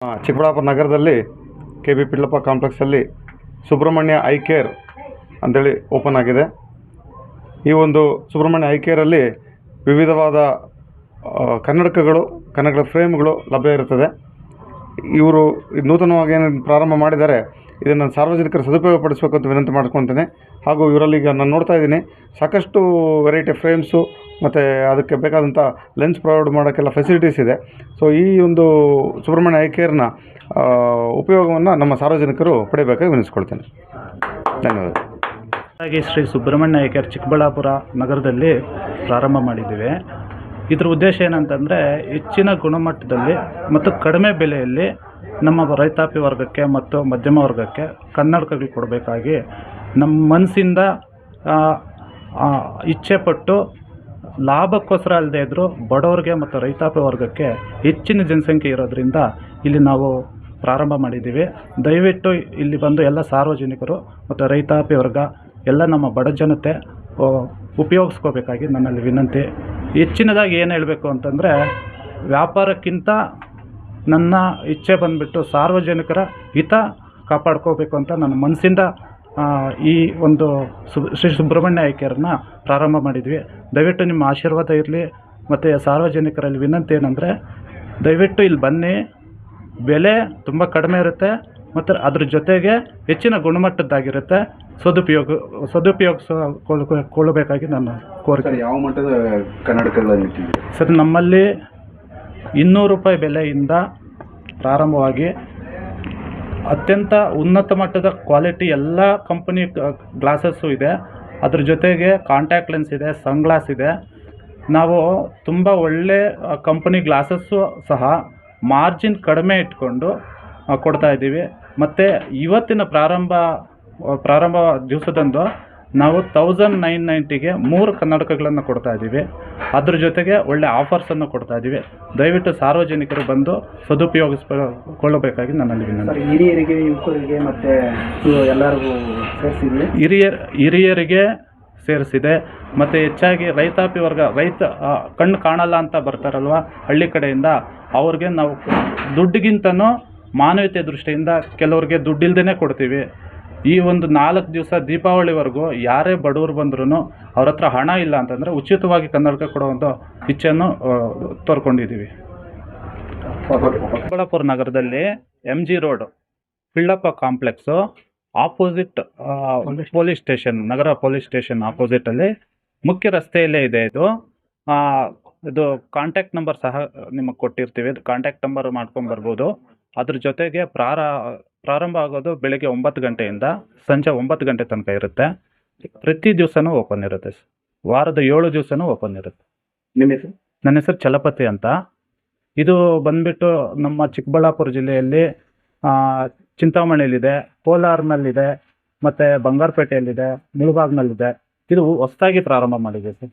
ಚಿಕ್ಕಬಳ್ಳಾಪುರ ನಗರದಲ್ಲಿ K B Pidlappa ಕಾಂಪ್ಲೆಕ್ಸಲ್ಲಿ Subramanya eye care ಅಂಥೇಳಿ ಓಪನ್ ಆಗಿದೆ. ಈ ಒಂದು ಸುಬ್ರಹ್ಮಣ್ಯ ಐ ಕೇರಲ್ಲಿ ವಿವಿಧವಾದ ಕನ್ನಡಕಗಳು ಕನ್ನಡ ಫ್ರೇಮ್ಗಳು ಲಭ್ಯ ಇರುತ್ತದೆ. ಇವರು ನೂತನವಾಗಿ ಏನು ಪ್ರಾರಂಭ ಮಾಡಿದ್ದಾರೆ ಇದನ್ನು ಸಾರ್ವಜನಿಕರು ಸದುಪಯೋಗ ಪಡಿಸಬೇಕು ಅಂತ ವಿನಂತಿ ಮಾಡ್ಕೊತೇನೆ ಹಾಗೂ ಇವರಲ್ಲಿ ಈಗ ನಾನು ನೋಡ್ತಾ ಇದ್ದೀನಿ, ಸಾಕಷ್ಟು ವೆರೈಟಿ ಫ್ರೇಮ್ಸು ಮತ್ತು ಅದಕ್ಕೆ ಬೇಕಾದಂಥ ಲೆನ್ಸ್ ಪ್ರೊವೈಡ್ ಮಾಡೋಕ್ಕೆಲ್ಲ ಫೆಸಿಲಿಟೀಸ್ ಇದೆ. ಸೊ ಈ ಒಂದು ಸುಬ್ರಹ್ಮಣ್ಯ ಐ ಕೇರ್ನ ಉಪಯೋಗವನ್ನು ನಮ್ಮ ಸಾರ್ವಜನಿಕರು ಪಡೆಯಬೇಕಾಗಿ ವಿನಿಸ್ಕೊಳ್ತೇನೆ ಧನ್ಯವಾದ. ಹಾಗೆ ಶ್ರೀ ಸುಬ್ರಹ್ಮಣ್ಯ ಐಕ್ಯರ್ ಚಿಕ್ಕಬಳ್ಳಾಪುರ ನಗರದಲ್ಲಿ ಪ್ರಾರಂಭ ಮಾಡಿದ್ದೀವಿ. ಇದ್ರ ಉದ್ದೇಶ ಏನಂತಂದರೆ ಹೆಚ್ಚಿನ ಗುಣಮಟ್ಟದಲ್ಲಿ ಮತ್ತು ಕಡಿಮೆ ಬೆಲೆಯಲ್ಲಿ ನಮ್ಮ ರೈತಾಪಿ ವರ್ಗಕ್ಕೆ ಮತ್ತು ಮಧ್ಯಮ ವರ್ಗಕ್ಕೆ ಕನ್ನಡಕಗಳು ಕೊಡಬೇಕಾಗಿ ನಮ್ಮ ಮನಸ್ಸಿಂದ ಇಚ್ಛೆಪಟ್ಟು ಲಾಭಕ್ಕೋಸ್ಕರ ಅಲ್ಲದೆ ಇದ್ದರೂ ಬಡವರಿಗೆ ಮತ್ತು ರೈತಾಪಿ ವರ್ಗಕ್ಕೆ ಹೆಚ್ಚಿನ ಜನಸಂಖ್ಯೆ ಇರೋದ್ರಿಂದ ಇಲ್ಲಿ ನಾವು ಪ್ರಾರಂಭ ಮಾಡಿದ್ದೀವಿ. ದಯವಿಟ್ಟು ಇಲ್ಲಿ ಬಂದು ಎಲ್ಲ ಸಾರ್ವಜನಿಕರು ಮತ್ತು ರೈತಾಪಿ ವರ್ಗ, ಎಲ್ಲ ನಮ್ಮ ಬಡ ಜನತೆ ಉಪಯೋಗಿಸ್ಕೋಬೇಕಾಗಿ ನನ್ನಲ್ಲಿ ವಿನಂತಿ. ಹೆಚ್ಚಿನದಾಗಿ ಏನು ಹೇಳಬೇಕು ಅಂತಂದರೆ, ವ್ಯಾಪಾರಕ್ಕಿಂತ ನನ್ನ ಇಚ್ಛೆ ಬಂದುಬಿಟ್ಟು ಸಾರ್ವಜನಿಕರ ಹಿತ ಕಾಪಾಡ್ಕೋಬೇಕು ಅಂತ ನನ್ನ ಮನಸ್ಸಿಂದ ಈ ಒಂದು ಸು, ಶ್ರೀ ಸುಬ್ರಹ್ಮಣ್ಯ ಐಕ್ಯರನ್ನ ಪ್ರಾರಂಭ ಮಾಡಿದ್ವಿ. ದಯವಿಟ್ಟು ನಿಮ್ಮ ಆಶೀರ್ವಾದ ಇರಲಿ, ಮತ್ತು ಸಾರ್ವಜನಿಕರಲ್ಲಿ ವಿನಂತಿ ಏನಂದರೆ, ದಯವಿಟ್ಟು ಇಲ್ಲಿ ಬನ್ನಿ. ಬೆಲೆ ತುಂಬ ಕಡಿಮೆ ಇರುತ್ತೆ. ಮತ್ತು ಅದ್ರ ಜೊತೆಗೆ ಹೆಚ್ಚಿನ ಗುಣಮಟ್ಟದ್ದಾಗಿರುತ್ತೆ ಸದುಪಯೋಗ ಸದುಪಯೋಗಿಸಿಕೊಳ್ಳಬೇಕಾಗಿ ನನ್ನ ಕೋರಿಕೆ. ಯಾವ ಮಟ್ಟದ ಕನ್ನಡಕಗಳಲ್ಲಿ ಸರ್ ನಮ್ಮಲ್ಲಿ ಇನ್ನೂರು ರೂಪಾಯಿ ಬೆಲೆಯಿಂದ ಪ್ರಾರಂಭವಾಗಿ ಅತ್ಯಂತ ಉನ್ನತ ಮಟ್ಟದ ಕ್ವಾಲಿಟಿ ಎಲ್ಲ ಕಂಪನಿ ಗ್ಲಾಸಸ್ಸು ಇದೆ. ಅದ್ರ ಜೊತೆಗೆ ಕಾಂಟ್ಯಾಕ್ಟ್ ಲೆನ್ಸ್ ಇದೆ ಸನ್ ಗ್ಲಾಸ್ ಇದೆ. ನಾವು ತುಂಬ ಒಳ್ಳೆ ಕಂಪನಿ ಗ್ಲಾಸಸ್ಸು ಸಹ ಮಾರ್ಜಿನ್ ಕಡಿಮೆ ಇಟ್ಕೊಂಡು ಕೊಡ್ತಾ ಇದ್ದೀವಿ. ಮತ್ತು ಇವತ್ತಿನ ಪ್ರಾರಂಭ ಪ್ರಾರಂಭ ದಿವಸದಂದು ನಾವು ತೌಸಂಡ್ ನೈನ್ ನೈಂಟಿಗೆ ಮೂರು ಕನ್ನಡಕಗಳನ್ನು ಕೊಡ್ತಾ ಇದ್ದೀವಿ. ಅದ್ರ ಜೊತೆಗೆ ಒಳ್ಳೆ ಆಫರ್ಸನ್ನು ಕೊಡ್ತಾ ಇದ್ದೀವಿ. ದಯವಿಟ್ಟು ಸಾರ್ವಜನಿಕರು ಬಂದು ಸದುಪಯೋಗಿಸ್ಕೊಳ್ಳಬೇಕಾಗಿ ನನ್ನಲ್ಲಿ ವಿನಂತಿ. ಹಿರಿಯರಿಗೆ ಯುವಕರಿಗೆ ಮತ್ತೆ ಎಲ್ಲರಿಗೂ ಸೇರಿಸಿದ್ವಿ. ಹಿರಿಯರ್ ಹಿರಿಯರಿಗೆ ಸೇರಿಸಿದೆ. ಮತ್ತು ಹೆಚ್ಚಾಗಿ ರೈತಾಪಿ ವರ್ಗ ರೈತ ಕಣ್ಣು ಕಾಣಲ್ಲ ಅಂತ ಬರ್ತಾರಲ್ವ ಹಳ್ಳಿ ಕಡೆಯಿಂದ ಅವ್ರಿಗೆ ನಾವು ದುಡ್ಡಿಗಿಂತನೂ ಮಾನವೀಯತೆ ದೃಷ್ಟಿಯಿಂದ ಕೆಲವ್ರಿಗೆ ದುಡ್ಡಿಲ್ದೇ ಕೊಡ್ತೀವಿ. ಈ ಒಂದು ನಾಲ್ಕು ದಿವಸ ದೀಪಾವಳಿವರೆಗೂ ಯಾರೇ ಬಡವರು ಬಂದ್ರೂ ಅವ್ರ ಹತ್ರ ಹಣ ಇಲ್ಲ ಅಂತಂದರೆ ಉಚಿತವಾಗಿ ಕನ್ನಡಕ ಕೊಡೋ ಒಂದು ಇಚ್ಛೆಯನ್ನು ತೋರ್ಕೊಂಡಿದ್ದೀವಿ ಚಿಕ್ಕಬಳ್ಳಾಪುರ ನಗರದಲ್ಲಿ M G road Pillappa complex opposite police station ನಗರ ಪೊಲೀಸ್ ಸ್ಟೇಷನ್ ಆಪೋಸಿಟಲ್ಲಿ ಮುಖ್ಯ ರಸ್ತೆಯಲ್ಲೇ ಇದೆ ಇದು. ಇದು ಕಾಂಟ್ಯಾಕ್ಟ್ ನಂಬರ್ ಸಹ ನಿಮಗೆ ಕೊಟ್ಟಿರ್ತೀವಿ. ಕಾಂಟ್ಯಾಕ್ಟ್ ನಂಬರ್ ಮಾಡ್ಕೊಂಡು ಬರ್ಬೋದು. ಅದ್ರ ಜೊತೆಗೆ ಪ್ರಾರ ಪ್ರಾರಂಭ ಆಗೋದು ಬೆಳಗ್ಗೆ ಒಂಬತ್ತು ಗಂಟೆಯಿಂದ ಸಂಜೆ ಒಂಬತ್ತು ಗಂಟೆ ತನಕ ಇರುತ್ತೆ. ಪ್ರತಿ ದಿವಸನೂ ಓಪನ್ ಇರುತ್ತೆ ಸರ್. ವಾರದ ಏಳು ದಿವಸನೂ ಓಪನ್ ಇರುತ್ತೆ. ನಿಮ್ಮ ಹೆಸರು? ನನ್ನ ಹೆಸರು ಚಲಪತಿ ಅಂತ. ಇದು ಬಂದ್ಬಿಟ್ಟು ನಮ್ಮ ಚಿಕ್ಕಬಳ್ಳಾಪುರ ಜಿಲ್ಲೆಯಲ್ಲಿ ಚಿಂತಾಮಣಿಯಲ್ಲಿದೆ ಕೋಲಾರ್ನಲ್ಲಿದೆ ಮತ್ತು ಬಂಗಾರಪೇಟೆಯಲ್ಲಿದೆ ಮುಳುಬಾಗ್ನಲ್ಲಿದೆ. ಇದು ಹೊಸದಾಗಿ ಪ್ರಾರಂಭ ಮಾಡಿದೆ ಸರ್.